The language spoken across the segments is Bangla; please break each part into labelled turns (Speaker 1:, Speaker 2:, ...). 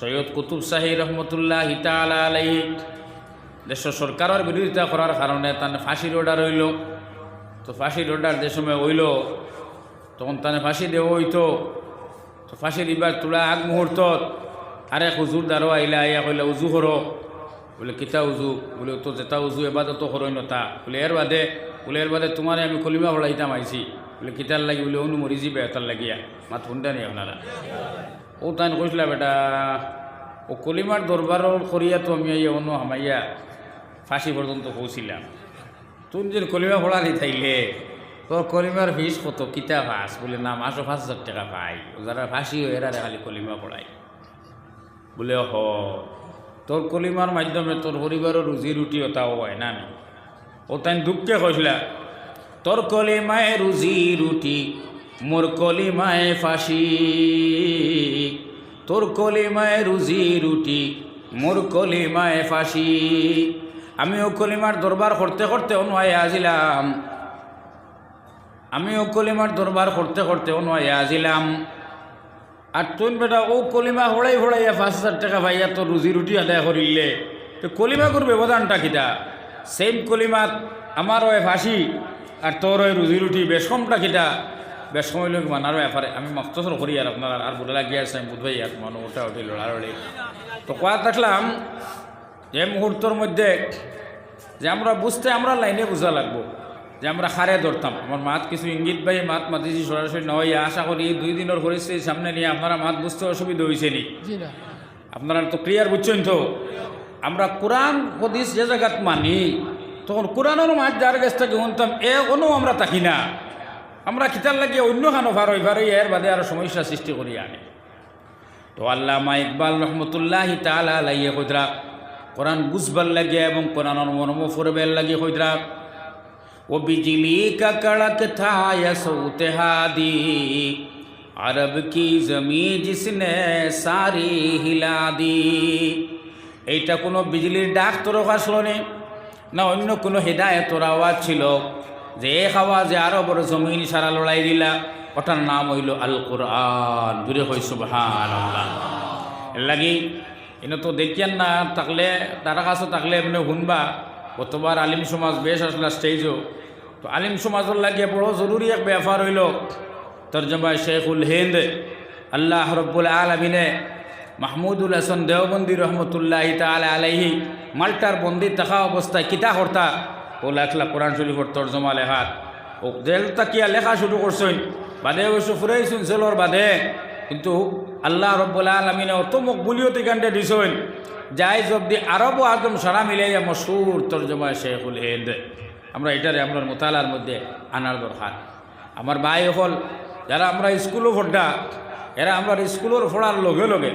Speaker 1: সৈয়দ কুতুব শাহী রহমতুল্লাহ হিতালা আলাই দেশ সরকারের বিরোধিতা করার কারণে তার ফাঁসির অর্ডার হইল। তো ফাঁসির অর্ডার যে সময় হইল, তখন তানে ফাঁসি দেওয়া হইতো। তো ফাঁসি দিবার তোলা আগ মুহূর্ত আরে হুজুর দ্বারো আইলা আইয়া কইলা, উজু করো। বলে, কিতা উজু? বলে, তো যেটা উজু এবার তো করই নতা বলে, এর বাদে? বলে, এর বাদে তোমারে আমি কলিমা পড়াইতাম আইছি। বলে, কিতার লাগি? বলে অনু মরি যাবে এটার লাগিয়া। মাত শুনতে নি আপনারা। ও তাই কৈছিলা বেটা, ও কলিমার দরবারর করিয়া তো আমি অন্য হামাইয়া ফাঁসি পর্যন্ত পৌঁছিলাম। তুই যে কলিমা পড়ালি থাইলে তোর কলিমার ফিস কত, কিতা ফাঁস বলে, না মাসও পাঁচ হাজার টাকা পাই। যারা ফাঁসি হয়ে এরা খালি কলিমা পড়াই বলে হ তোর কলিমার মাধ্যমে তোর পরিবারের রুজি রুটি ওটাও হয় না নি? ও তাই দুঃখে কইসলা তোর কলিমায় রুজি রুটি মোর কলিমায় ফাঁসি, তোর কলিমায় রুজি রুটি, মোর কলিমায় ফাঁসি। আমিও কলিমার দরবার করতে করতে অনুয়ায় আজিলাম। আমিও কলিমার দরবার করতে করতে অনুয়ায় আজিলাম। আর তুই বেটা, ও কলিমা হড়াই হড়াইয়া পাঁচ হাজার টাকা পাইয়া তোর রুজি রুটি আদায় করিলে। তো কলিমা করবে ব্যবধানটা কিটা? সেম কলিমাত আমার ওই ফাঁসি, আর তোর ওই রুজি রুটি, বেশ কমটা কিটা? বেশ সময় লোক মানার ব্যাপারে আমি মস্তসর করি আর আপনার আর বুড়া লাগিয়ে আসছে আমি বুধবাই আর মানুষ ওটা উঠি লড়ালড়ি তো কোয়া দেখলাম যে মুহূর্তর মধ্যে যে আমরা বুঝতে আমরা লাইনে বোঝা লাগবো যে আমরা হারে ধরতাম। আমার মাত কিছু ইঙ্গিত ভাই মাত মাতিছি সরাসরি নয় আশা করি দুই দিনের পরিস্থিতি সামনে নিয়ে আপনারা মাত বুঝতে অসুবিধা হয়েছে না? আপনারা তো ক্লিয়ার বুঝছেন তো? আমরা কোরআন হদিস যে জায়গাত মানি তখন কোরআনের মাছ যার কাছ থেকে শুনতাম এ কোনো আমরা থাকি না। আমরা কিতার লাগিয়ে অন্য খানো ভার ওইভার এর বাদে আরও সমস্যা সৃষ্টি করি আনে তো আল্লামা ইকবাল রহমতুল্লাহ তালা লাইয়ে কোরআন বুঝবার লাগে এবং কোরআন মর্ম ফুরবের লাগে কইদরা ও বিজলি কা কড়ক থা আরব কি জমি জিসনে সারি হিলা দি এইটা কোনো বিজলির ডাক তোর আসলো না অন্য কোনো হৃদায়তর আওয়াজ ছিল? যে এক যে আরও বড় জমিন সারা লড়াই দিলা। ওটার নাম হইল আল কোরআন দূরে হই সুবহান লাগি এনে তো দেখিয়ান না, থাকলে, তারা কাছে থাকলে এমনি শুনবা। কতবার আলিম সমাজ বেশ আসলা স্টেজও তো আলিম সমাজের লাগিয়ে বড় জরুরি এক ব্যাপার হইল। তর্জমা শেখুল হিন্দ, আল্লাহ রব্বুল আলমিনে মাহমুদুল হাসান দেওবন্দি রহমতুল্লাহ তালা আলাইহি মাল্টার বন্দি থাকা অবস্থায় কিতা হর্তা ও লেখলা কোরআন শরীফর তর্জমা লেখাত। ও জেল তাকিয়া লেখা শুরু করছেন। বাদে অবশ্য ফুরাইছেন জেলর বাদে। কিন্তু আল্লাহ রব্বুল আলমিনে অত মকবুলিয়তি কাণ্ডে দিছেন। যাই জব্দি আরব আদম সারা মিলাইয়া মশুর তর্জমা শেখুল হিন্দ। আমরা এটারে আমরা মোতালার মধ্যে আনার দরকার। আমার ভাই হল, যারা আমরা স্কুলও ভোটটা এরা আমরা স্কুলের ফোড়ার লগে লগে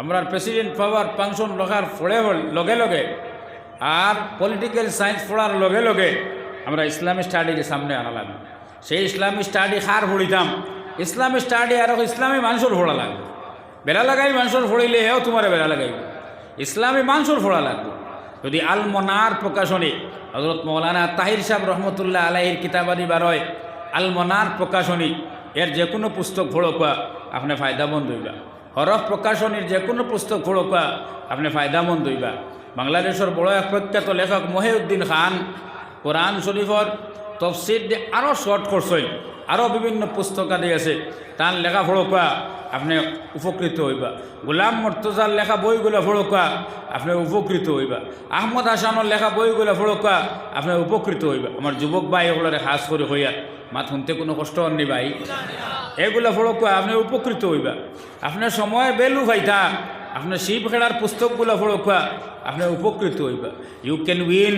Speaker 1: আমরা প্রেসিডেন্ট পাওয়ার ফাংশন লগার ফোড়ে হল লগে লগে আর পলিটিক্যাল সায়েন্স পড়ার লগে লগে আমরা ইসলামী স্টাডির সামনে আনা লাগবে। সেই ইসলামী স্টাডি খার ভরিতাম ইসলামী স্টাডি আর ইসলামী মানুষের ফোড়া লাগবে। বেড়া লাগাই মানুষের ফোড়িলে হেও তোমার বেড়া লাগাইব। ইসলামী মানুষের ফোড়া লাগবে। যদি আল মনার প্রকাশনী হজরত মৌলানা তাহির সাহেব রহমতুল্লাহ আলাইহির কিতাবাদি বারয় আল মনার প্রকাশনী, এর যে কোনো পুস্তক ফোড়কা আপনি ফায়দামন্দ হইবা। হরফ প্রকাশনীর যে কোনো পুস্তক ফোড়কা আপনি ফায়দামন্দ হইবা। বাংলাদেশের বড় এক প্রখ্যাত লেখক মহিউদ্দিন খান কোরআন শরীফর তফসির দিয়ে আরও শর্ট করছেন আরও বিভিন্ন পুস্তকাদি আছে। তার লেখা ফোড়কা আপনি উপকৃত হইবা। গোলাম মর্তজার লেখা বইগুলো ফোড়কা আপনি উপকৃত হইবা। আহমদ হাসানের লেখা বইগুলো ফোড়কা আপনি উপকৃত হইবা। আমার যুবক ভাই এগুলোরে খাস করে হইয়া, মাত শুনতে কোনো কষ্ট হননি ভাই। এগুলো ফোড়কা আপনি উপকৃত হইবা। আপনার সময় বেলু ভাইতা আপনার শিব খেলার পুস্তকগুলো ফোড়কা আপনি উপকৃত হইবা। ইউ ক্যান উইন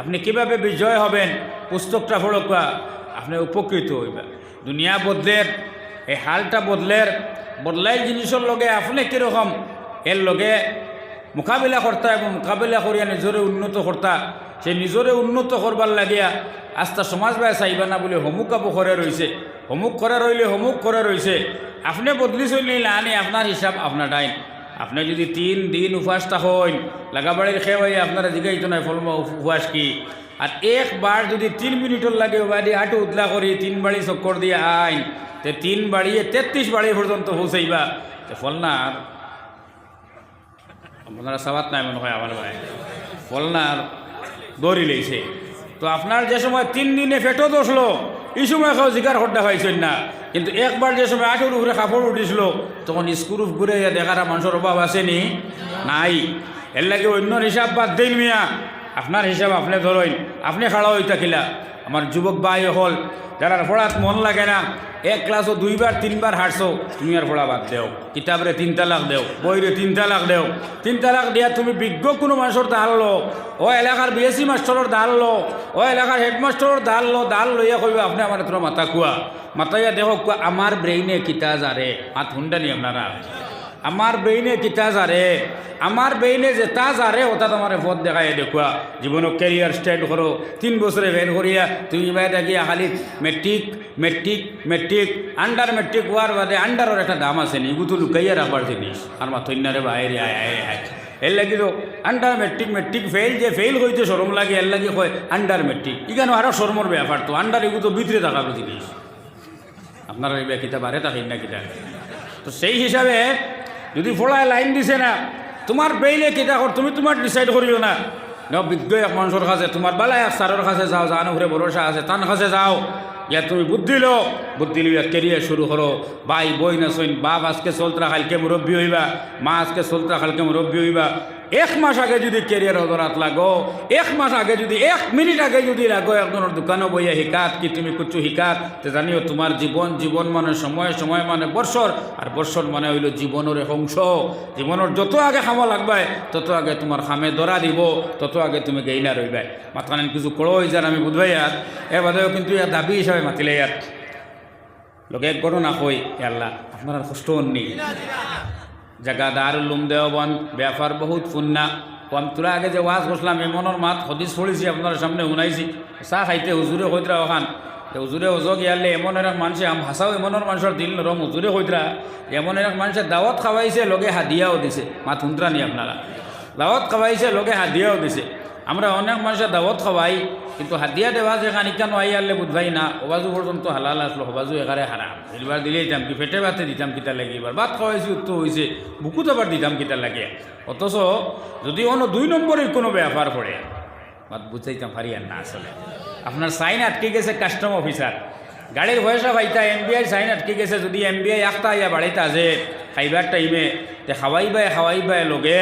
Speaker 1: আপনি কীভাবে বিজয় হবেন, পুস্তকটা ফোড়কা আপনি উপকৃত হইবা। দুনিয়া বদলের, এই হালটা বদলের, বদলাই জিনিসের লগে আপনি কীরকম, এর লগে মোকাবিলা কর্তা এবং মোকাবিলা করিয়া নিজরে উন্নত কর্তা। সে নিজরে উন্নত করবার লাগিয়া আস্তা সমাজ বাই চাইবা না বলে হমুক আবু করে রয়েছে হমুক করে রইলে হমুক করে রয়েছে আপনি বদলি চলিলে আনি আপনার হিসাব আপনার ডাইন আপনি যদি তিন দিন উপবাস থাকেন লাগাবাড়ির খেয়ে ভাই আপনারা জিগাইত নাই ফলমা উপবাস কি? আর একবার যদি তিন মিনিটর লাগে বাড়ি আটু উতলা করি, তিন বাড়ি চক্কর দিয়ে আইন, তে তিন বাড়িয়ে তেত্রিশ বাড়ি পর্যন্ত পৌঁছাইবা। তে ফল না আর আপনারা সাবাত নাই মনে হয় আমার ভাই। বলনার দৌড়ি লেছে তো আপনার যে সময় তিন দিনে ফেটো দোষলো এই সময় খাও জিকার হড্ডা খাইছেন না। কিন্তু একবার যে সময় আঠুর উপরে কাপড় উঠিছিল, তখন স্ক্রুপ ঘুরে দেখার মানুষের অভাব আসেনি? নাই। এর লাগে অন্য হিসাব বাদ দিন মিয়া। আপনার হিসাব আপনি ধরেন। আপনি খাড়া হইতা থাকিলা আমার যুবক ভাই হল যারা পড়াত মন লাগে না, এক ক্লাসও দুইবার, তিনবার হাঁটছো, তুমি আর পড়া বাদ দেও। কিতাবরে তিন তালাক দেও, বইরে তিন তালাক দেও। তিন তালাক দিয়া তুমি বিজ্ঞ কোনো মানুষের দাল লো, ও এলাকার বিএসসি মাস্টরের লো, ও এলাকার হেডমাস্টরের লো, দাল লইয়া কইবা, আপনি আমার তোমার মাথা কুয়া মাথাইয়া দেখো কুয়া আমার ব্রেইনে কিতা যারে মাত হুন্ডানি আপনারা? আমার ব্রেইনে কিতা যারে আমার ব্রেইনে যেটা যারে ওটা তোমার পথ দেখাই দেখুয়া জীবনক ক্যারিয়ার স্টার্ট করো তিন বছরে বের করিয়া তুমি বাইরে দেখিয়া খালি matric matric matric under matric হওয়ার বাদে আন্ডারের একটা দাম আছে নি এগুলো লুকাইয়া রাখবার জিনিস আর মা তৈনারে বাইরে আয় আয় আয় এর লাগি তো আন্ডার মেট্রিক মেট্রিক ফেল যে ফেল হইতে সরম লাগে এর লাগি কয় আন্ডার মেট্রিক ইখানে আরও শরমর ব্যাপার তো আন্ডার এগুলো তো ভিতরে থাকার জিনিস আপনারা এই কিতা বারে থাকেন না কিতা তো সেই হিসাবে যদি ফোড়ায় লাইন দিছে না তোমার বেইলে কেটা কর তুমি তোমার ডিসাইড করিও না। ন বিজ্ঞ এক মানুষের কাছে তোমার বেলায় এক সারের কাছে যাও, জানো ঘুরে ভরসা আছে তার কাছে যাও। ইয়া তুমি বুদ্ধি লো বুদ্ধি লিয়া কেরিয়ার শুরু করো ভাই, বই না সইন বাপ আজকে চলতরা খালকে মুরব্বী হইবা, মা আজকে চলতরা খালকে মুরব্বী হইবা। এক মাস আগে যদি কেরিয়ার হদরাত লাগো, এক মাস আগে যদি, এক মিনিট আগে যদি লাগো, একজনের দোকানে বইয়া শিকাত, কি তুমি কুচু শিকাত, তে জানিও তোমার জীবন জীবন মানে সময় সময় মানে বর্ষর আর বর্ষর মানে হইল জীবনের এক অংশ। জীবনের যত আগে খামা লাগবে তত আগে তোমার খামে দরা দিব, তত আগে তুমি গেইনা রইবে মাথান কিছু কড়ো হয়ে যান আমি বুধবাই ইয়াত। এ বাদেও কিন্তু ইয়ার দাবি হিসাবে মাতিলে ইয়াত। লোকে এক ঘটনা কই আল্লাহ, আপনার কষ্ট হননি জাগা দারুলুম দেওবন ব্যাপার বহুত ফুন্না। কম তোরা আগে যে ওয়াজ করছিলাম এমনের মাত হদিস পড়েছি আপনার সামনে শুনাইছি। চা খাইতে হুজুরে হইতরা ওখান হুজুরে ওজক ইয়ালে, এমন এক মানুষে আম ভাষাও এমনের মানুষের দিল নরম হুজুরে হইতরা এমন এক মানুষে দাওয়াত খাওয়াইছে লগে হাদিয়াও দিছে। মাত শুনতরা নি আপনারা? দাওয়াত খাওয়াইছে লগে হাদিয়াও দিছে। আমরা অনেক মানুষের দাওয়াত খাওয়াই কিন্তু হাদিয়া দেওয়া যে খানিকা নয় আনলে বুধবাই না অবাজু পর্যন্ত হালাল আসলো হবাজু এগারে হারাম এবার দিলে দিতাম কি পেটে ভাতে দিতাম কিতা লাগে এবার ভাত খাওয়াইছি উত্তর হয়েছে বুকুত আবার দিতাম কিতা লাগে। অথচ যদি অন্য দুই নম্বরের কোনো ব্যাপার পড়ে বাদ বুঝাইতাম আর না আসলে আপনার সাইন আটকে গেছে কাস্টম অফিসার গাড়ির বয়সা ভাইতা এম বি আই সাইন আটকে গেছে, যদি এম বি আই একটা ইয়া বাড়িতে আছে খাইবার টাইমে তে খাওয়াইবাই খাওয়াইবাই লগে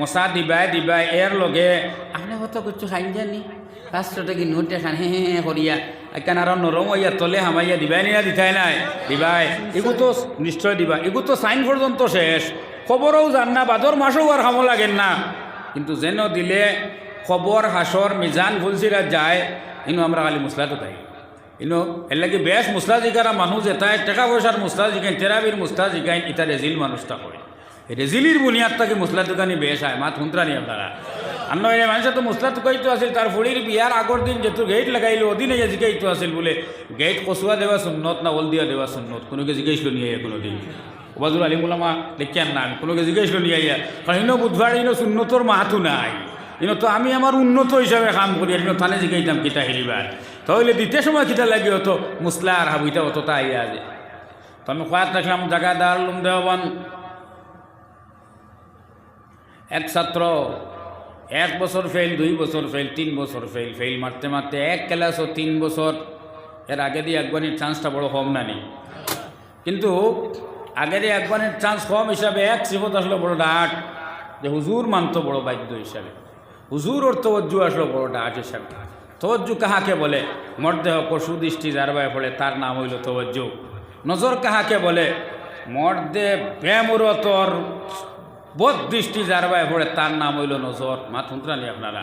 Speaker 1: মশা দিবাই দিবাই এর লগে। আপনি কত কিছু খাইন জানি? পাঁচশো টাকি নোট এখান হে হে করিয়া এখান আর নরম হইয়া তলে হামাইয়া দিবাই নিয়া দিতাই নাই। দিবাই। এগু তো নিশ্চয় দিবা। এগু তো সাইন পর্যন্ত শেষ। খবরও জান না বাদর মাসও আর খামো লাগেন না। কিন্তু যেন দিলে খবর হাসর মিজান ফুলসিরা যায় ইনো আমরা খালি মুসলাতো তাই ইনো এর লাগে বেশ মুসলা জিকারা মানুষ এটাই টাকা পয়সার মুসলা জিকাইন তেরাবির মুসলা জিকাইন এটা রেজিল মানুষটা হয় রেজিলির বুনিয়াদ তাকে মুসলা দোকানি বেশ হয় মাত শুনত্রানি আপনারা। আর নয় মানুষের তো মুসলা তুকাইতো আছিল, তার ফুড়ির বিয়ার আগর দিন যেহেতু গেট লাগাইলো ওদিনে যে জিকাইতো আছিল বলে গেট কচুয়া দেওয়া সুন্নত না ওল দিয়া দেওয়া সুন্নত কোনোকে জিজ্ঞাসল নিয়ে কোনো দিন। ওবাজুল আলিমুলামা দেখিয়ান না, আমি কোনোকে জিজ্ঞাসল নিয়ে আইয়া। কারণ ইনো বুধবার ইনো সুন্নতর মাহাতু নাই। ইনো তো আমি আমার উন্নত হিসাবে কাম করি ইনো থানে জিগাইতাম কিতা হেরিবার। তাহলে দিতে সময় কিতা লাগে হতো মুসলা আর হাবিটা অতটা আইয়া যে তো আমি খোয়াত রাখলাম জায়গা দাঁড়ালুম দেওয়ান এক ছাত্র এক বছর ফেল দুই বছর ফেল তিন বছর ফেল ফেল মারতে মারতে এক ক্লাসও তিন বছর এর আগে দিয়ে একবারের চান্সটা বড় কম না নেই কিন্তু আগের একবারের চান্স কম হিসাবে এক সিফত আসলো বড় ডাট যে হুজুর মানত বড় বাদ্য হিসাবে হুজুর ওর তবজ্জু আসলো বড় ডাট হিসাবে তবজ্জু কাহাকে বলে? মর্দেহ পশু দৃষ্টি যার বায় পড়ে, তার নাম হইল তবজ্জু নজর কাহাকে বলে? মর্দে ব্যামুরতর বোধ দৃষ্টি যার বায় পড়ে, তার নাম হইল নজর। মা থুন্তরানি আপনারা?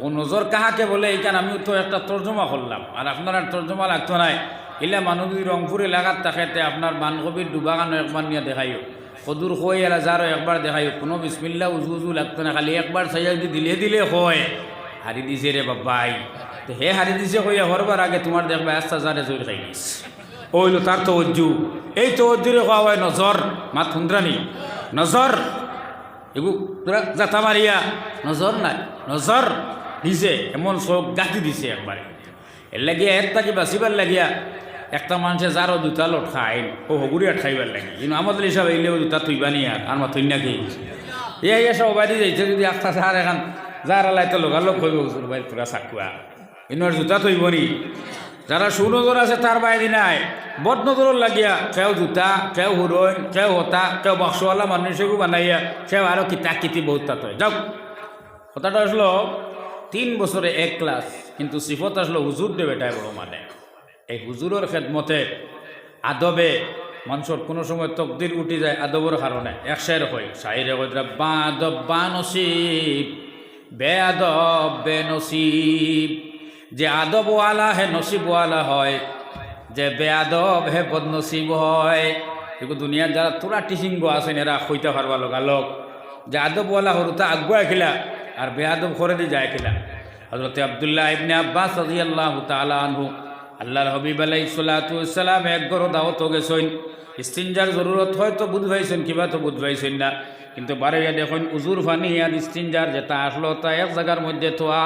Speaker 1: ও নজর কাহাকে বলে? এইখানে আমি তো একটা তর্জমা করলাম। আর আপনার তর্জমা লাগতো নাই। এলা মানুষ যদি রংপুর এলাকার থাকেতে আপনার বানকবির ডুবাগানো একবার নিয়ে দেখাইও। কদুর হয়ে এলা যারও একবার দেখাইও। কোনো বিসমিল্লা উজু উজু লাগতো না, খালি একবার সাইয়া যদি দিলে দিলে হয়। হারি দিছে রে বাবাই। তো হে হারি দিছে কইয়া হরবার আগে তোমার দেখবা আস্তা যারে জোর খাই নিস। ওইলো তার তজ্জু এই তজ্জুরে খাওয়া হয় নজর মা থুন্দ্রানি নজর, এগু তোরা যাতা মারিয়া, নজর নাই, নজর দিছে এমন চোখ গাঁথি দিছে একবারে। এর লাগিয়া এর তাকে বাঁচিবার লাগিয়া একটা মানুষে যারও দুটা লট খায়, ও হগুড়িয়া খাইবার লাগে কিন্তু আমাদের হিসাবে এলেও দুটা তুইবা নি আর আর মা তুই নাকি এই এসব বাইরে যাইছে যদি আস্তা সার এখন যার আলাই তো লোকালোক হইব হুজুর ভাই তোরা চাকুয়া ইনোর জুতা থইব নি। যারা সুনজর আছে তার বাইরে নাই। বদ নজর লাগিয়া, কেউ জুতা, কেউ হুরইন কেউ হতা, কেউ বক্সওয়ালা মানুষকে বানাইয়া, কেউ আরও কিতা কিতি বহুত তাত যাও কথাটা আসলো তিন বছরে এক ক্লাস কিন্তু সিফত আসলো হুজুর দেবে এটাই বড় মানে। এই হুজুরের খেদমতে আদবে মানুষের কোনো সময় তকদির উঠি যায় আদবর কারণে এক শায়ের হয় শায়ের কইরা বা আদব বা নসিব বে আদব বে নসিব যে আদবওয়ালা হে নসিবওয়ালা হয়, যে বে আদব হে বদনসিব হয়। এগুলো দুনিয়ার যারা তোরা টিচিংব আছেন, এরা কইতে পারবা লগালক যে আদবওয়ালা হরুতা আগুয়া খেলা, আর বেআদব করে দিয়ে যায় খেলা। হজরত আবদুল্লাহ ইবনে আব্বাস আল্লাহ তাআলা আনহু, আল্লাহর হবিব আলাইহিস সালাতু ওয়াসসালাম এক গরো দাওয়াত গেছেন। ইস্তিনজার জরুরত হয়তো বুধ ভাইছেন কিবা তো বুধ ভাইছেন না। কিন্তু বারে দেখুন উজুর ফানি আর ইস্তিনজার যেটা আসলো তা এক জায়গার মধ্যে তোয়া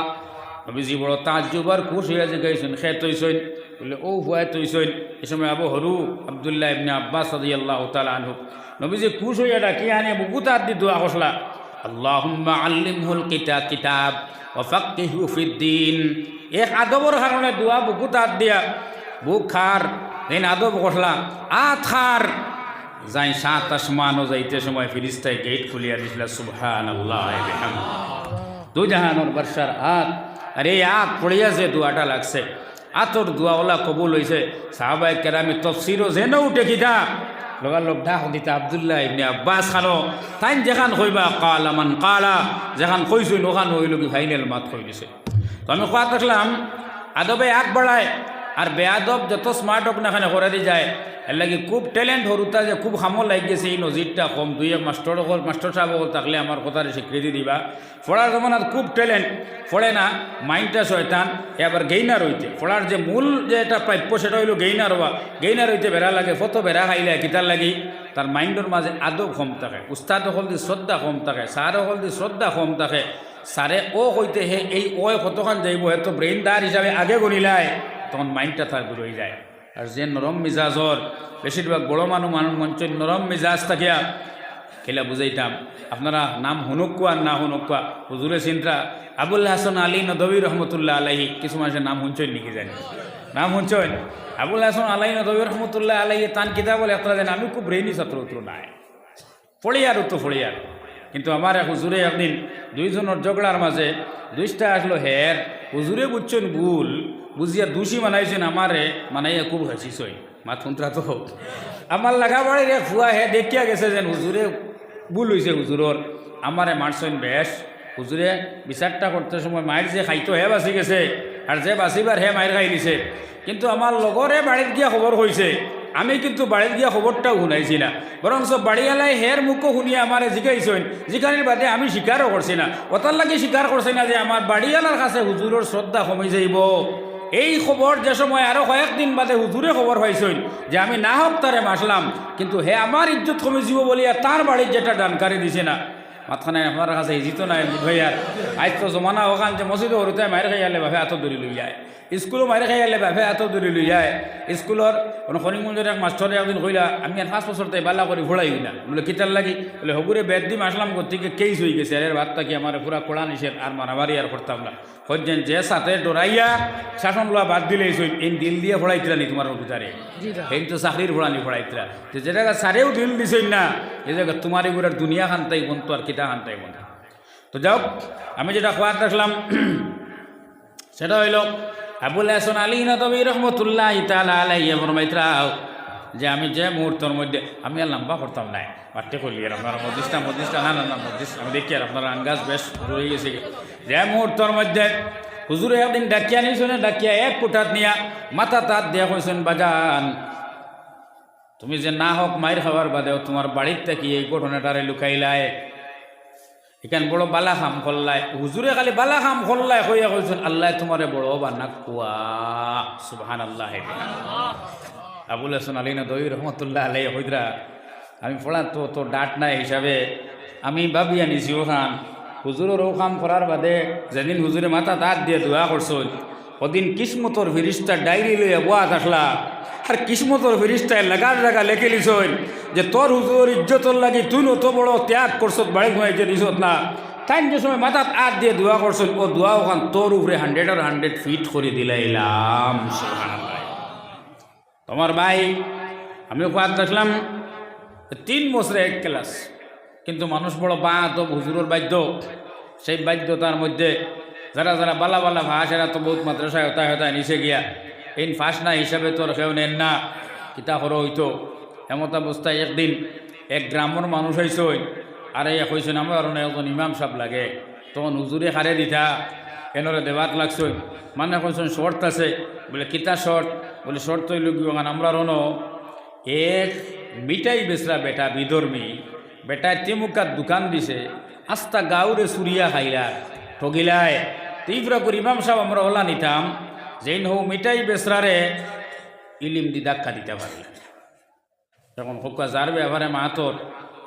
Speaker 1: নবীজি বড় তাজ্জুবার খুশ হইয়া জিগাইছেন খে তৈছেন বলে ও হুয়াই তৈছেন এ সময় আবু হরু আবদুল্লাহ ইবনে আব্বাস রাদিয়াল্লাহু তাআলা আনহু। নবীজি খুশ হইয়া ডাকি আনে বুকুত হাত দি দোয়া কসলা আল্লাহুম্মা আল্লিমহুল কিতা কিতাব, ওয়া ফাক্কিহু ফিদ্দিন এক আদবর কারণে দোয়া বুকুত হাত দিয়া। বুক খার দিন আদব আত খার। যাই সাত আসমানও যাইতে সময় ফিরিস্তায় গেট খুলিয়া দিছিল আল্লাহ দু জাহানোর বর্ষার আত। আর এই আত পড়িয়া যে দোয়াটা লাগছে, আতর দোয়াওয়ালা কবুল হয়েছে সাহাবাই কেরামি তফসিরও যেন উঠে কিতা লগার লোক ডাক দিতা আবদুল্লাহ ইবনে আব্বাস খানো, তাইন যেখান কইবা কালা মান কালা, যেখান কইছই ওখান হইল কি ফাইনাল মাত কই দিছে? তো আমি কোয়া দেখলাম আদবে আগ বাড়ায় আর বেয়াদব যত স্মার্ট হোক না এখানে দিয়ে যায়। এর লাগে খুব ট্যালেন্ট হরুতা যে খুব হামো লাগ গেছে এই নজিরটা কম। দুই এক মাস্টার হল মাস্টার সাহেব হল থাকলে আমার কথার স্বীকৃতি দিবা। পড়ার জমানার খুব ট্যালেন্ট পড়ে না মাইন্ডটা শয়তান এবার গেইনার হইতে। পড়ার যে মূল যে একটা প্রাপ্য সেটা হইল গেইনার হওয়া। গেইনার হইতে বেড়া লাগে কত বেড়া খাইলে কিতার লাগি। তার মাইন্ডের মাঝে আদব কম থাকে, উস্তাদ হল দি শ্রদ্ধা কম থাকে সার হল দি শ্রদ্ধা কম থাকে। সারে ও হইতে হে, এই ও কতক্ষণ যাইব এত ব্রেইন দার হিসাবে আগে গণিলায়। তখন মাইন্ডটা তার রয়ে যায়। আর যে নরম মিজাজর, বেশিরভাগ বড় মানুষ মানুষ মঞ্চ নরম মিজাজ থাকিয়া খেলা বুঝাইতাম, আপনারা নাম হুনুকুয়া আর না হুনুকুয়া হুজুরে চিন্তা, আবুল হাসান আলী নদবী রহমতুল্লাহ আলাহি কিছু মানুষের নাম শুনছেন নাকি জানি নাম শুনছেন আবুল হাসান আলাই নদবী রহমতুল্লাহ আলাহি তান কিতাব একটা জানি আমি খুব ব্রেইনি ছাত্র উত্তর নাই ফড়িয়ার তো ফড়িয়ার। কিন্তু আমার এক হুজুরে একদিন দুইজনের ঝগড়ার মাঝে দুইটা আসলো হের, হুজুরে বুঝছেন ভুল। বুঝিয়া দোষী মানাইছেন আমারে মানাইয়া খুব হাসিছই মাথুনটা তো। আমার লাগা বাড়ি রে ফুয়া হে দেখিয়া গেছে যেন হুজুরে ভুল হয়েছে হুজুরর আমারে মারছেন বেশ হুজুরে বিচারটা করতে সময় মায়ের যে খাইতো হে বাঁচি গেছে আর যে বাঁচিবার হে মায়ের খাই দিছে। কিন্তু আমার লগরে বাড়িত গিয়া খবর হয়েছে আমি কিন্তু বাড়িত গিয়া খবরটাও শুনাইছি না। বরং সব বাড়িওয়ালাই হের মুখও শুনিয়ে আমার জিকাইছেন জিকানির বাদে আমি স্বীকারও করছি না। ওটার লাগে স্বীকার করছি না যে আমার বাড়িওয়ালার কাছে হুজুরের শ্রদ্ধা কমে যাইব। এই খবর যে সময় আরও কয়েকদিন বাদে হুজুরে খবর হয়েছিল যে আমি না হোক তারে মাসলাম কিন্তু হে আমার ইজ্জত কমে যাব বলিয়া তার বাড়ির যেটা ডানকারি দিছে না। মাথা নাই আপনার কাছে ইজিত নাই ভাইয়ার আজ তো জমানা ওখান যে মসজিদে হরুতে মায়ের খাইয়ালে ভাবে এত দূরে লই যায়। স্কুলও মায়ের খাই আলে বাপে এত দূরে লই যায়। স্কুলের কোনো শনিমঞ্জের এক মাস্টরে একদিন কইলা আমি আর পাঁচ বছর তাই বালা করে ফোড়াই না বলে কিতার লাগি? বলে হগুরে বেদ দিম আসলাম গতিকে কেইস হয়ে গেছে? আরে ভাত থাকি আমার পুরা কোড়া নিষেধ আর মারামারি আর করতাম না হজ্জেন যে সাথে ডরাইয়া শাসন লোয়া বাদ দিলে এই দিল দিয়ে ফোড়াইতরা নি তোমার ভিতরে এই তো চাকরির ফোড়ানি ফোড়াইতরা যে যে জায়গা সারেও দিল দিছেন না এই জায়গা তোমার এগুলোর দুনিয়া খান্তাই বন্ত আর কিতা খান্তাই বন্ত তো যাও আমি যেটা খোয়ার দেখলাম সেটা হইল আবুল হাসান আলী নদবী রহমতুল্লাহ তালা আলাইয়া ফরমাইতরাও যে আমি যে মুহূর্তের মধ্যে, আমি আর লম্বা করতাম নাই। পাঠ্য করলি আর আপনারা মদিসটা মদিসটা না না না আমি দেখি আর আপনার আঙ্গাজ বেশ রয়ে গেছে। যে মুহূর্তের মধ্যে হুজুরে একদিন ডাকিয়া নিয়েছেন, ডাকিয়া এক কোঠাত নিয়া মাথা তাত দিয়া কইছেন, বাজান, তুমি যে না হোক মায়ের খাবার বাদেও তোমার বাড়ির থেকে এই ঘটনাটারে লুকাইলায়। এখান বড় বালা খাম খল্লাই হুজুরে খালি বালা খাম খল্লাই কইয়া কইছেন, আল্লাহ তোমারে বড় বানা কুয়া। সুবহান আল্লাহ আবুল হাসান আলী না দই রহমতুল্লাহ আলাই হইদরা, আমি পড়া তো তো ডাট নাই হিসাবে, আমি ভাবি আনিছি ওখান। হুজুরের ও কাম করার বাদে যেদিন হুজুরে মাথা দাঁত দিয়ে দোয়া করছেন ওদিন কিসমতর ফিরিস্তা ডায়েরি লইয়া বুয়া থাকলা আর কিসমতর ফিরিস্তায় লাগার লাগা লেখে লিছইন যে, তোর হুজুর ইজ্জতর লাগি তুই অত বড় ত্যাগ করছত, বাড়ি ঘুমাই যে দিছত না। তাই যে সময় মাথাত আট দিয়ে দোয়া করছিল ও দোয়া ওখান তোর উপরে হান্ড্রেড আর হান্ড্রেড ফিট করে দিলাইলাম। তোমার ভাই, আমিও পাত দেখলাম তিন বছরে এক ক্লাস। কিন্তু মানুষ বড় বা তো হুজুরের বাদ্য। সেই বাধ্যতার মধ্যে যারা যারা বালা বালা ভাস এরা তো বহুত মাদ্রাসায় হতায় হতায় নিচে গিয়া। এই ফাঁস না হিসাবে তোর কেউ নেন না। কিতা হরো হইতো? এমত অবস্থায় একদিন এক গ্রামের মানুষ হয়েছে আর এই কইছেন আমার কারণে একজন ইমাম সাহেব লাগে। তখন হুজুরে হারে দিতা এনরে দেবাত লাগছে মানে কইছেন শর্ট আছে। বলে, কিতা শর্ট বলে শর্ট তৈল গিয়ে আমরা রনো এক মিঠাই বেচরা বেটা বিধর্মী বেটায় তিমুকার দোকান দিছে। আস্তা গাউরে সুরিয়া খাইলা ঠগিলায় তীব্র করে ইমাম সাহেব আমরা ওলা নিতাম যেই হো মিঠাই বেসরারে ইলিম দি ধাক্কা দিতে পারলে যখন হোকা যার ব্যবহারে মাহাতর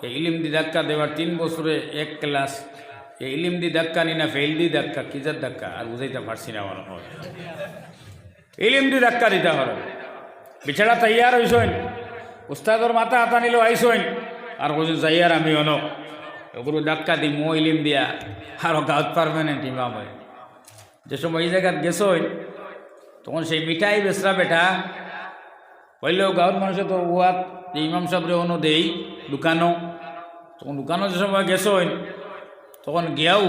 Speaker 1: এই ইলিম দি ধাক্কা দেওয়ার তিন বছরে এক ক্লাস, এই ইলিম দি ধাক্কা নি না ফেল দি ধাক্কা কিজার ধাক্কা? আর বুঝাইতে পারছি না আমার ইলিম দি ধাক্কা দিতে হবে বিছাড়া তৈয়ার হইসইন, উস্তাদর মাথা হাতা নিল আইসইন, আর কইছেন যাইয়ার আমি অন ওগুলো ধাক্কা দিই মো দিয়া। আরও গাঁত পারমানেন্ট ইমাম হয়। যে সময় এই জায়গাত গেছইন তখন সেই মিঠাই বেসরা বেটা হইলেও গাঁৱত মানুষে তো উহাত যে ইমাম সাহেবরে অন্য দেই দোকানও তখন দোকানও যে সময় গেছইন তখন গিয়াও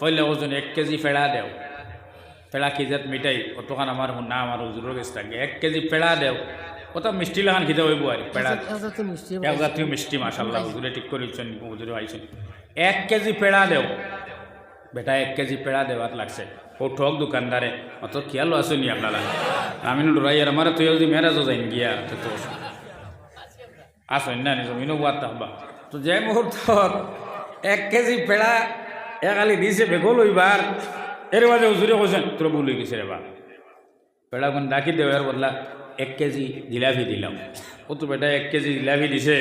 Speaker 1: পইলে ওজন এক কেজি ফেড়া দেও। পেড়া খিজাত মিঠাই? অতখান আমার না আমার হুজুরের থাকে এক কেজি পেড়া দেও। কত মিষ্টি লাগান খিজা হইব আর পেড়া। এক জাতীয় মিষ্টি মাসাল্লাহ হুজুরে ঠিক করেছেন হুজুরে আইছেন। এক কেজি পেড়া দেও। বেটা এক কেজি পেড়া দেওয়াত লাগছে। ও ঠক দোকানদারে অত খেয়ালও আছে নি আপনারা? আমি ডরাই আর আমার তুই যদি মেরাজও যাইন গিয়া তো তো আসেন না নিজ মিনো বাদ তাহবা তো যে মুহূর্ত এক কেজি পেড়া একালি দিছে বেগল হইবার। এর মাঝে হুজুরে কৈছেন তোর ভুল হয়ে গেছে রে বা। পেড়া কোন ডাকি দেওয়ার বদলা। এক কেজি জিলাপি দিলাম। ও তো বেটা, এক কেজি জিলাপি দিছে।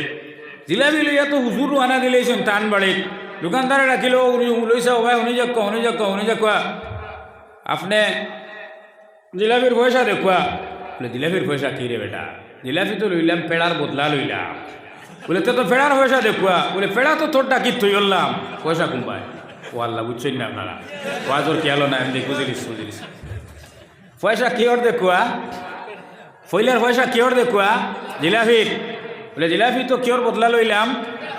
Speaker 1: জিলাপি লইয়া তো হুজুরও আনা দিলেছেন টান বাড়িত দোকানদারে ডাকিল লইছে ভাই, শুনি যাক শুনি যাক শুনি যাক আপনি জিলাপির পয়সা দেখুয়া বলে জিলাপির পয়সা কী রে বেটা? জিলাপি তো লইলাম পেড়ার বদলা লইলাম। বলে তো পেড়ার পয়সা দেখুয়া বলে, পেড়া তো তোর ডাকি তুই করলাম পয়সা কুম্পায় ও আল্লাহ বুঝছেন না আপনারা? ওয়াজর কি না এমনি বুঝিলিস বুঝিলিস পয়সা কিহর দেখুয়া ফইলার পয়সা কিহর দেখুয়া জিলাপির বলে জিলাপি তো কিহর বদলা লইলাম?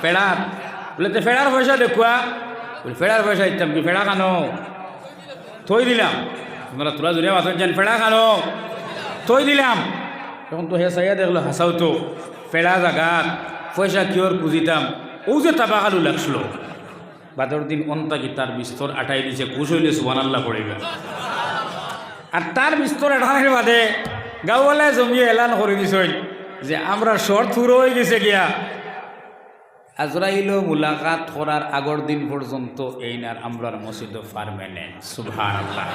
Speaker 1: পেড়ার বলে, তো ফেড়ার পয়সা দেখুয়া বলে ফেড়ার পয়সা দিতাম কি ফেড়া খানো। থই দিলাম। তোমরা তোরা জুড়ে মাথার যান ফেড়া খানো। থই দিলাম। তখন তো হে দেখল হাসাও তো ফেড়া জাগাত পয়সা কিহর পুজিতাম ও যে তাবাকালু লাগছিল। বাদর দিন অন্তাকি তার বিস্তর আটাই দিছে খুশ হইলে সুবান আল্লাহ পড়িবে আর তার বিস্তর আটানের বাদে গাঁওয়ালায় জমিয়ে এলান করে দিছই, যে আমরা শর্ট থুরো হয়ে গেছে গিয়া। আজরাইল মুলাকাত করার আগর দিন পর্যন্ত এই নার আমরার মসজিদ পারমানেন্ট সুভান আল্লাহ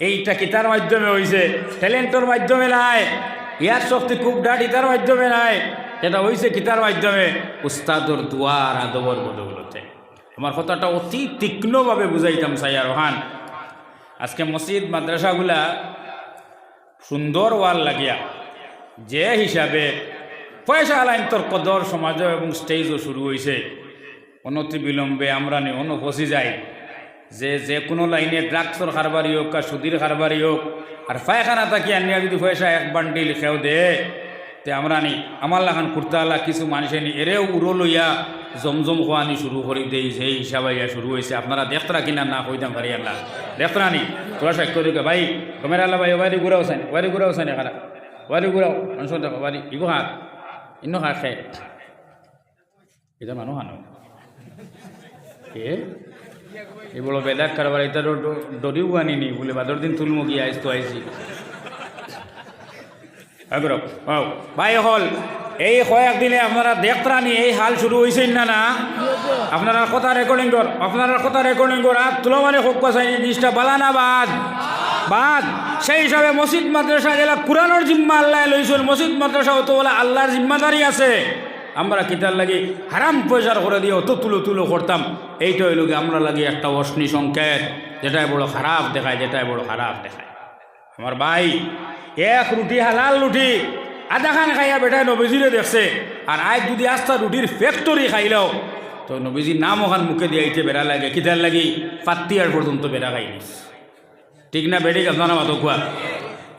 Speaker 1: এইটা কিতার মাধ্যমে হয়েছে ট্যালেন্টর মাধ্যমে নাই ইয়ার শক্তি খুব ডাট ইতার মাধ্যমে নাই, এটা হয়েছে কিতার মাধ্যমে উস্তাদর দুয়ার আদবর বদৌলতে। আমার কথাটা অতি তীক্ষ্ণভাবে বুঝাইতাম সাইয়া রোহান আজকে মসজিদ মাদ্রাসাগুলা সুন্দর ওয়াল লাগিয়া, যে হিসাবে পয়সা আলাইন তোর কদর সমাজ এবং স্টেজও শুরু হয়েছে অনতি বিলম্বে আমরা নি ফসি যাই। যে যে কোনো লাইনে ড্রাগসর কারবারি হোক আর সুদির কারবারি হোক, আর পায়খানা থাকি আনিয়া যদি পয়সা এক বান্ডিল খেও দে তে আমরা নি আমার লাখান কুর্তালা কিছু মানুষে নি এরেও উড়ো লইয়া জমজম খোয়ানি শুরু করে দেই সেই হিসাবে ইয়া শুরু হয়েছে আপনারা দেখতরা কিনা না কইতাম পারি আল্লাহ। দেখতরা নি তোরা সাক্ষ্য দিকে ভাই কমের আল্লাহ ভাই ওয়ারি ঘুরাও সাইন ওয়ারি ঘুরাও সাইন এখানে ওয়ারি ঘুরাও মানুষ দেখো ওয়ারি ইগো হাত ইন্ন হাত খায় এটা মানুহ হানো? এ, এই বড় বেদাক কারবার এটা ডরিও আনিনি বলে বাদর দিন তুলমু গিয়ে আইস তো আইসি ভাই হল এই কয়েকদিনে আপনারা দেখতানি এই হাল শুরু হয়েছে না না? আপনারা কথা রেকর্ডিং কর আপনারা কথা রেকর্ডিং কর আর তুলো হোক চাই জিনিসটা বালা না বাদ। বাদ সেই হিসাবে মসজিদ মাদ্রাসা গেলা কোরআনের জিম্মা আল্লাহ লইছেন মসজিদ মাদ্রাসা তো বলে আল্লাহর জিম্মাদারি আছে। আমরা কিতার লাগি হারাম পয়সার করে দিয়ে অত তুলো তুলো করতাম এইটা হইল আমরা লাগি একটা অশ্নি সংকেত, যেটাই বড় খারাপ দেখায়, যেটাই বড় খারাপ দেখায়। আমার ভাই এক রুটি হালাল রুটি আধা খান খাইয়া বেটায় নবীজিরে দেখছে। আর আজ যদি আস্তা রুটির ফ্যাক্টরি খাইলেও তো নবীজির নাম ওখান মুখে দিয়ে আইতে বেড়া লাগে কিতার লাগি ফাত্তিয়ার পর্যন্ত বেড়া খাইনি ঠিক না বেড়ে গেছ না মাতো খোয়া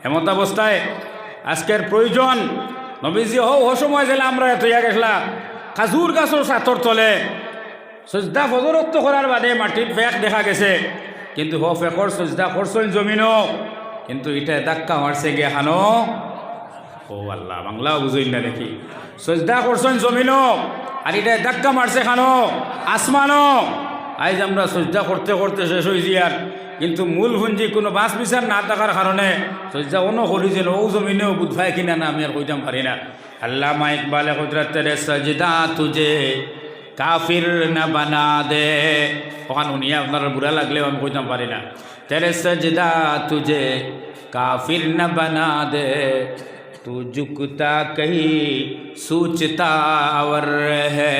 Speaker 1: এমত অবস্থায় আজকের প্রয়োজন নবীজি হো ও সময় গেলে আমরা এত ইয়া গেছিলাম খাজুর গাছর সাতর তলে সজদা ফজরত্ব করার বাদে মাটির ফেক দেখা গেছে। কিন্তু হো ফেকর সজদা করছেন জমিনও কিন্তু এটা ধাক্কা মারছে গে, হানো? ও আল্লাহ বাংলা বুঝই না দেখি। সজদা করছেন জমিনও, আর এটা ধাক্কা মারছে খানো আসমানও। আজ আমরা সজ্জা করতে করতে শেষ হয়েছি আর। কিন্তু মূল ভুঞ্জি কোনো বাস বিচার না থাকার কারণে সজ্জা অন্য করি যে ও জমিনেও বুধবাই কিনা না, আমি আর কইতাম পারি না। আল্লাহ মা ইকবালে কুদরত তেরে সজদা তুজে কাফির না বানা দে। ওখানে উনি আপনার বুড়া লাগলেও আমি কইতাম পারি না। তেরে সজদা তুঝে কাফির না বানা দে। তু ঝুকতা কহি সুচতা হে।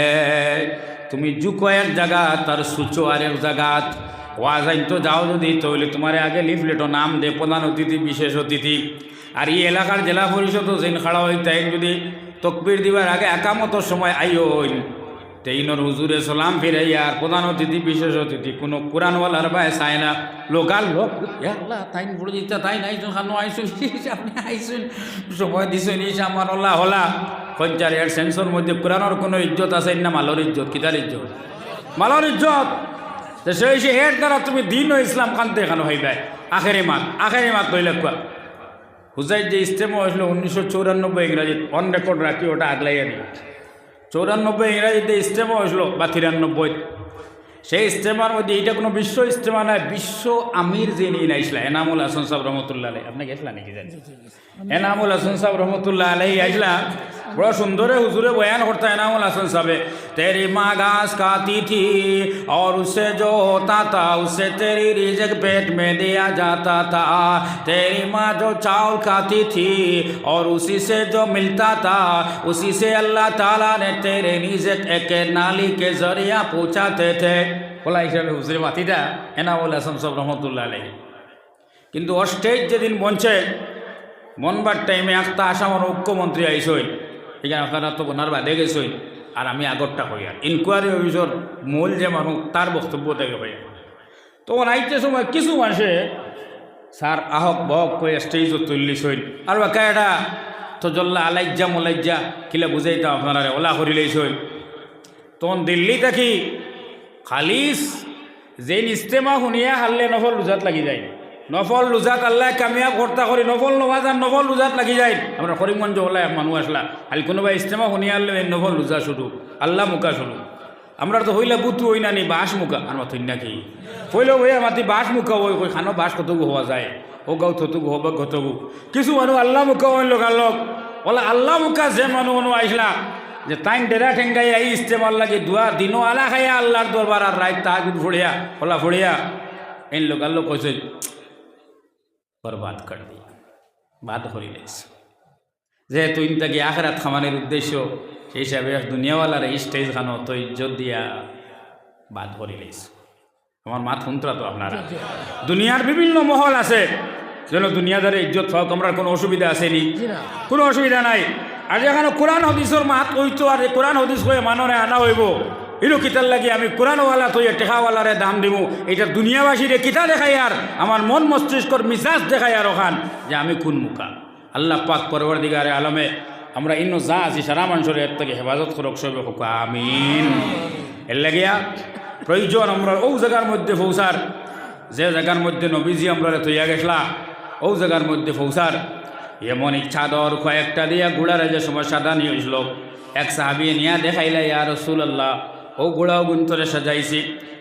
Speaker 1: তুমি ঝুঁকো এক জায়গা তার সুচো আর এক জায়গাত ওয়াজ তো যাও যদি তৈলে তোমার আগে লিফলেটো নাম দে, প্রধান অতিথি, বিশেষ অতিথি। আর এই এলাকার জেলা পরিষদ জেন খাড়া হইতে তাই যদি, তকবির দিবার আগে একামত সময় আইন তেইনর হুজুরে সালাম ফিরে আর প্রধান অতিথি, বিশেষ অতিথি, কোনো কোরআনওয়ালার বাই চায় না। লোকাল লোক আল্লাহ, তাই বলে দিতে, তাই নাইছুন খানো আইসুন আপনি আইসুন সময় দিছেন, ইস আমার ওলা হলা। পঞ্চার এর সেন্সর মধ্যে কোরআনের কোনো ইজ্জত আছে না মালর ইজ্জত, কিতার ইজ্জত? মালর ইজ্জত? সেই সে এর দ্বারা তুমি দিন ও ইসলাম কানতে এখানে হইবে। আখেরি মাত আখেরি মাত কইলে কুয়া? হুজাইর যে ইস্তেমা হয়েছিল উনিশশো চৌরানব্বই ইংরাজিত অন রেকর্ড রাখি, ওটা আগলাইয়া দিই চৌরানব্বই ইংরাজিতে ইস্তেমা হয়েছিল বা তিরানব্বই। সেই ইস্তেমার মধ্যে এইটা কোনো বিশ্ব ইস্তেমা নয় বিশ্ব আমির যিনি না ইসলা এনামুল হাসান সাহেব রহমতুল্লাহ আলাই আপনাকে ইসলা নাকি জানি? এনামুল হাসান সাহেব রহমতুল্লাহ আলাই আসলা বড় সুন্দরে হুজুরে বয়ান করতে এনামুল হাসান সাহেব। তেরি মা গাছ খাতি থি আর উসে जो होता था उसे तेरी रिजक पेट में दिया जाता था तेरी माँ जो चावल खाती थी और उसी से जो मिलता था उसी से अल्लाह ताला ने तेरे रिजक एक नाली के जरिया पूछाते थे, বলা হিসাবে হুজুরে মাতিটা এনামুল হাসান সাহেব রহমতুল্লাহ আলহী কিন্তু অস্টেজ যেদিন বঞ্চে মনবার টাইমে একটা আসামের মুখ্যমন্ত্রী আইসই, এখানে আপনারা তো ওনার বাদে গেছই, আর আমি আগরটা হই আর। ইনকোয়ারি অফিসর মূল যে মানুষ, তার বক্তব্য থেকে হই তখন আইতে সময় কিছু মানুষে, স্যার, আহক, বহক করে স্টেজও তুললিছই আর বাকা এটা তো জল্লা আলাইজ্জা মোলাইজ্জা, কিলা বুঝাইতাম আপনারা ওলা করিলেইছই তখন দিল্লি থাকি খালিস যেন ইস্তেমা শুনিয়া হারলে নফল রোজাত লাগি যায়। নফল রোজাত আল্লাহ কামিয়াব কর্তা করে নফল নমাজ আর নফল রোজাত লাগি যায়। আমরা করিমগঞ্জ ওলা এক মানুষ আসলা। খালি কোনোবা ইস্তেমা শুনিয়া আনলে নফল রোজা শুরু আল্লাহ মুখা শুরু আমরা তো হইলা বুতু হই নানি, বাঁশ মুখা মাথুই নাকি হইলেও হইয়া মাতি বাঁশ মুখা হই কই খানো বাঁশ কতগু হওয়া যায়। ও গাও থতুগু হব ঘতগু কিছু মানুষ আল্লাহ মুখা হইল গালক ওলা আল্লাহ মুখা যে মানুষ আইসলা যে তাইন ডেরা ঠেঙ্গাই এই ইস্তেমাল লাগে দুয়া দিনও আলা খাইয়া আল্লাহর দরবার আর রাত তাহাজুদ ফুড়িয়া ওলা ফুড়িয়া। এই লোক আল্লাহ কইছে বরবাদ কর দি বাদ করি লেছে যেহেতু ইনতাকে আখরাত খামানের উদ্দেশ্য সেই হিসাবে দুনিয়াওয়ালার এই স্টেজ খানো তো ইজ্জত দিয়া বাদ করি লেছে আমার মাত শুনতরা তো আপনারা। দুনিয়ার বিভিন্ন মহল আছে যেন দুনিয়াদারে ইজ্জত পাওক আমরা কোনো অসুবিধা আসেনি। কোনো অসুবিধা নাই। আর যেখানে কোরআন হদিসর মাত কইতো আর কোরআন হদিস হয়ে মানরে আনা হইব। এরও কিতার লাগি আমি কোরআনওয়ালা তৈয়া টেকাওয়ালারে দাম দিব এটা দুনিয়াবাসীরে কিতা দেখাই আর আমার মন মস্তিষ্কর মিসাজ দেখাই আর ওখান যে আমি কোন মুখা। আল্লাহ পাক পরবর দিগারে আলমে, আমরা ইন্ন যা আছি সারা মানুষের এর থেকে হেফাজত করক সবে হোক আমিন। এর লাগিয়া প্রয়োজন আমরা ও জায়গার মধ্যে পৌঁছার যে জায়গার মধ্যে নবীজি আমরা তৈয়া গেছলা ও জায়গার মধ্যে পৌঁছার এমন ইচ্ছা দর কয়েকটা দিয়া গুড়ারে যে সময় সাদানি হয়েছিল। এক সাহাবি নিয়া দেখাইলা, ইয়া রসুল আল্লাহ ও গুড়াও গুন্তরে সাজাইছি।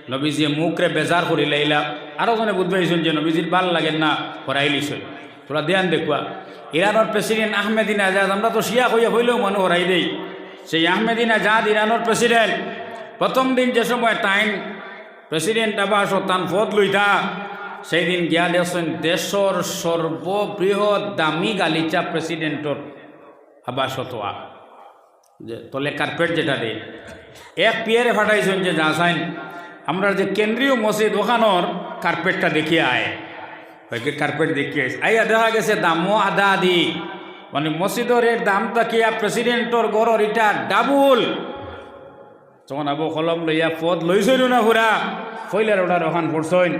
Speaker 1: নবীজিয়ে মুখরে বেজার করি লাইলা। আরও জনে বুঝবাইছেন যে নবীজির ভালো লাগেন না হরাইলিছ তোরা ধ্যান দেখুয়া। ইরানোর প্রেসিডেন্ট আহমেদিন আজাদ, আমরা তো শিয়া হইয়া হইলেও মানুষ হরাই দেই। সেই আহমেদিন আজাদ, ইরানোর প্রেসিডেন্ট, প্রথম দিন যে সময় টাইম প্রেসিডেন্ট আবাস তান পদ লইতা সেই দিন গিয়া দেখছেন দেশর সর্ববৃহৎ দামি গালিচা প্রেসিডেন্টর আবাসত যে তলে কার্পেট যেটা দেয় এক পিয়ারে ফাটাইছেন যে যা চাইন আমরা যে কেন্দ্রীয় মসজিদ ওখানোর কার্পেটটা দেখিয়ে আয় হয়তো কার্পেট দেখিয়ে আইস আইয়া দেখা গেছে দামও আদা আদি মানে মসজিদের এর দামটা কি প্রেসিডেন্টর গড়র এটা ডাবুল। তখন আবু কলম লইয়া পদ লইছইল না পুরা ফইলার ওটার ওখান পড়ছইন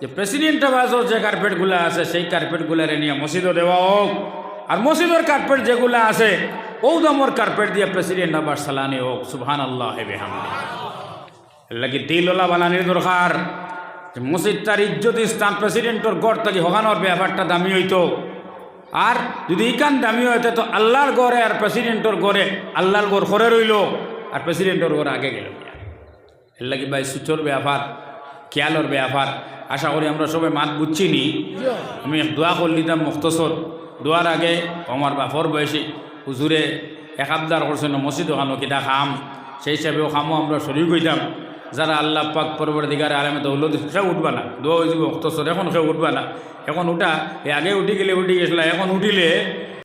Speaker 1: যে প্রেসিডেন্ট আবাসর যে কার্পেটগুলো আছে, সেই কার্পেটগুলারে নিয়ে মসজিদও দেওয়া হোক। আর মসজিদের কার্পেট যেগুলো আছে ও দামর কার্পেট দিয়ে প্রেসিডেন্ট আবার সালানি হোক। সুবহান আল্লাহ হেবে লাগি দিলওয়ালা বানানির দরকার। মসজিদ তার ইজ্জত স্থান প্রেসিডেন্টর গড় তাকে হগানোর ব্যাপারটা দামি হইতো। আর যদি ইকান দামি হইতে, তো আল্লাহর গড়ে আর প্রেসিডেন্টর গড়ে আল্লাহর গড় করে রইল। আর প্রেসিডেন্টর গড় আগে গেল এর লাগি ভাই সুচোর ব্যাপার। খেয়ালর ব্যাপার আশা করি আমরা সবাই মাত বুঝছি নি আমি দোয়া করে দিতাম মুক্তসর দোয়ার আগে আমার বাপর বয়সী হুজুরে এক আবদার করছেন মসজিদ ওখানো, কিতা খাম? সেই হিসাবেও খামও আমরা শরীর কইতাম যারা আল্লাহ পাক পরবর দিগারে আলামে দৌলত সে উঠবা না। দোয়া হয়ে যাব মুক্তসর এখন সে উঠবা না। এখন উঠা এ আগে উঠি গেলে উঠি গেছিল, এখন উঠিলে